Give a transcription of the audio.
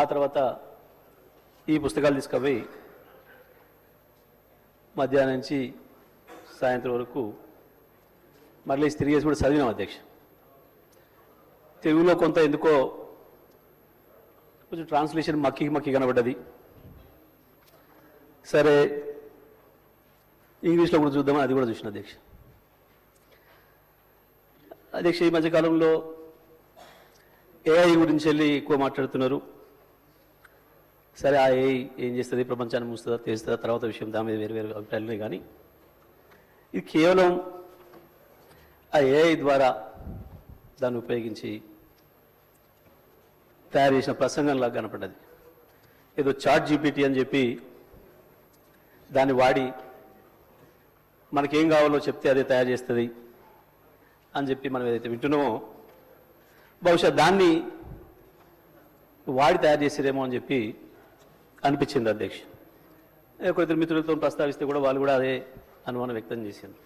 ఆ తర్వాత ఈ పుస్తకాలు తీసుకుపోయి మధ్యాహ్నం నుంచి సాయంత్రం వరకు మళ్ళీ తిరిగేసి కూడా చదివినాం అధ్యక్ష. తెలుగులో కొంత ఎందుకో కొంచెం ట్రాన్స్లేషన్ మక్కి మక్కి కనబడ్డది. సరే ఇంగ్లీష్లో కూడా చూద్దామని అది కూడా చూసిన అధ్యక్ష. అధ్యక్ష ఈ మధ్యకాలంలో ఏఐ గురించి వెళ్ళి ఎక్కువ మాట్లాడుతున్నారు. సరే ఆ ఏఐ ఏం చేస్తుంది? ప్రపంచాన్ని మూస్తుందా తెలుస్తుందా? తర్వాత విషయం దాని మీద వేరు వేరు అభిప్రాయాలు కానీ ఇది కేవలం ఆ ఏఐ ద్వారా దాన్ని ఉపయోగించి తయారు చేసిన ప్రసంగంలా కనపడ్డది. ఏదో చాట్ జీపీటీ అని చెప్పి దాన్ని వాడి మనకేం కావాలో చెప్తే అదే తయారు చేస్తుంది అని చెప్పి మనం ఏదైతే వింటున్నామో బహుశా దాన్ని వాడి తయారు చేసేదేమో అని చెప్పి అనిపించింది అధ్యక్ష. కొద్దిగా మిత్రులతో ప్రస్తావిస్తే కూడా వాళ్ళు కూడా అదే అనుమానం వ్యక్తం చేసింది